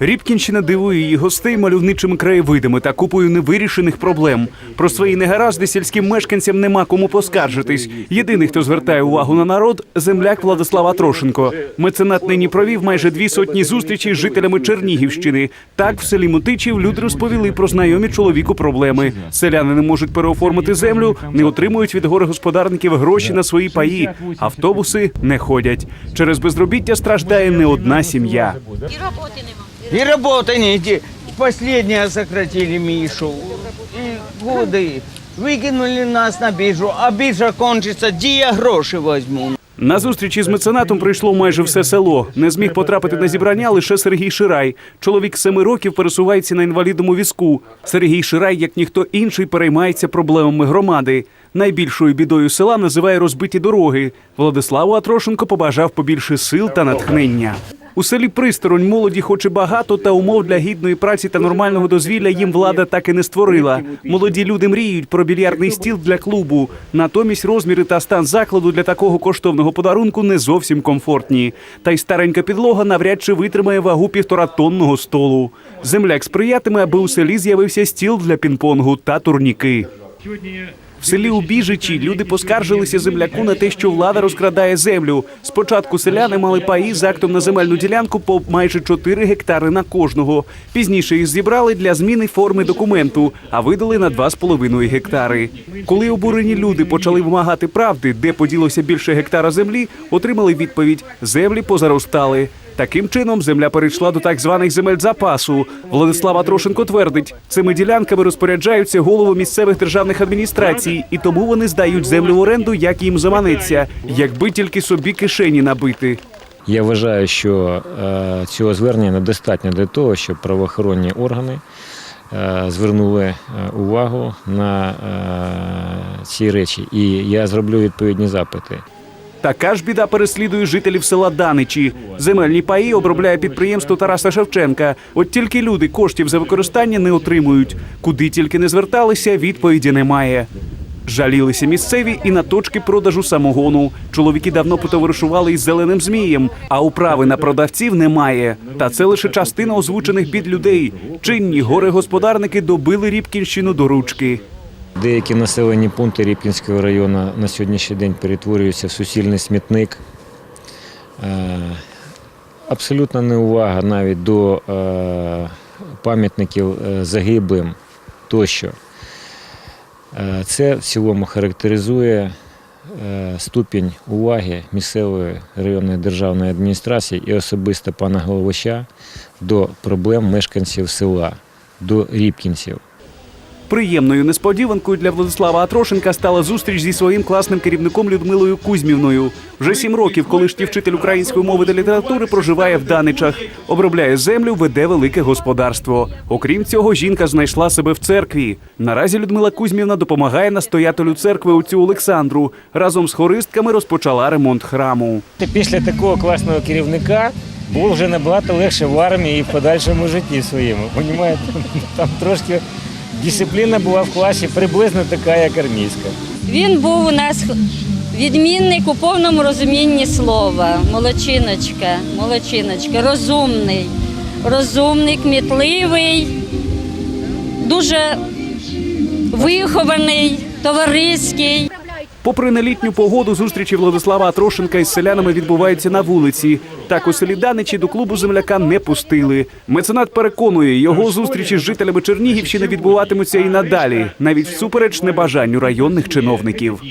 Рібкінщина дивує її гостей мальовничими краєвидами та купою невирішених проблем. Про свої негаразди сільським мешканцям нема кому поскаржитись. Єдиний, хто звертає увагу на народ, земляк Владислава Трошенко. Меценат нині провів майже дві сотні зустрічей з жителями Чернігівщини. Так, в селі Мутичів люди розповіли про знайомі чоловіку проблеми. Селяни не можуть переоформити землю, не отримують від горегосподарників гроші на свої паї. Автобуси не ходять. Через безробіття страждає не одна сім'я. І роботи нема. И работы нет. Последнее сократили Мишу. И годы. Выкинули нас на биржу, а биржа кончится, где я гроши возьму? На зустрічі з меценатом прийшло майже все село. Не зміг потрапити на зібрання лише Сергій Ширай. Чоловік семи років пересувається на інвалідному візку. Сергій Ширай, як ніхто інший, переймається проблемами громади. Найбільшою бідою села називає розбиті дороги. Владиславу Атрошенко побажав побільше сил та натхнення. У селі Присторонь молоді хоче багато, та умов для гідної праці та нормального дозвілля їм влада так і не створила. Молоді люди мріють про більярдний стіл для клубу. Натомість розміри та стан закладу для такого коштовного подарунку не зовсім комфортні. Та й старенька підлога навряд чи витримає вагу півторатонного столу. Земляк сприятиме, аби у селі з'явився стіл для пінг-понгу та турніки. В селі Убіжичі люди поскаржилися земляку на те, що влада розкрадає землю. Спочатку селяни мали паї з актом на земельну ділянку по майже 4 гектари на кожного. Пізніше їх зібрали для зміни форми документу, а видали на 2,5 гектари. Коли обурені люди почали вимагати правди, де поділося більше гектара землі, отримали відповідь: землі позаростали. Таким чином земля перейшла до так званих земель запасу. Владислава Трошенко твердить, цими ділянками розпоряджаються голови місцевих державних адміністрацій, і тому вони здають землю в оренду, як їм заманеться, якби тільки собі кишені набити. Я вважаю, що е, цього звернення недостатньо для того, щоб правоохоронні органи е, звернули е, увагу на е, ці речі. І я зроблю відповідні запити. Така ж біда переслідує жителів села Даничі. Земельні паї обробляє підприємство Тараса Шевченка. От тільки люди коштів за використання не отримують. Куди тільки не зверталися, відповіді немає. Жалілися місцеві і на точки продажу самогону. Чоловіки давно потоваришували із зеленим змієм, а управи на продавців немає. Та це лише частина озвучених бід людей. Чинні горе-господарники добили Рібкінщину до ручки. Деякі населені пункти Рібкінського району на сьогоднішній день перетворюються в суцільний смітник. Е, Абсолютна неувага навіть до е, пам'ятників е, загиблим тощо. Це в цілому характеризує ступінь уваги місцевої районної державної адміністрації і особисто пана Головища до проблем мешканців села, до рібкінців. Приємною несподіванкою для Владислава Атрошенка стала зустріч зі своїм класним керівником Людмилою Кузьмівною. Вже сім років колишній вчитель української мови та літератури проживає в Даничах, обробляє землю, веде велике господарство. Окрім цього, жінка знайшла себе в церкві. Наразі Людмила Кузьмівна допомагає настоятелю церкви отцю Олександру. Разом з хористками розпочала ремонт храму. Після такого класного керівника було вже набагато легше в армії і в подальшому житті своєму. Понімаєте? Там трошки дисципліна була в класі приблизно така, як армійська. Він був у нас відмінник у повному розумінні слова. Молочиночка, молочиночка, розумний, розумний, кмітливий, дуже вихований, товариський. Попри нелітню погоду, зустрічі Владислава Атрошенка із селянами відбуваються на вулиці. Так у селі Даничі до клубу земляка не пустили. Меценат переконує, його зустрічі з жителями Чернігівщини відбуватимуться і надалі, навіть всупереч небажанню районних чиновників.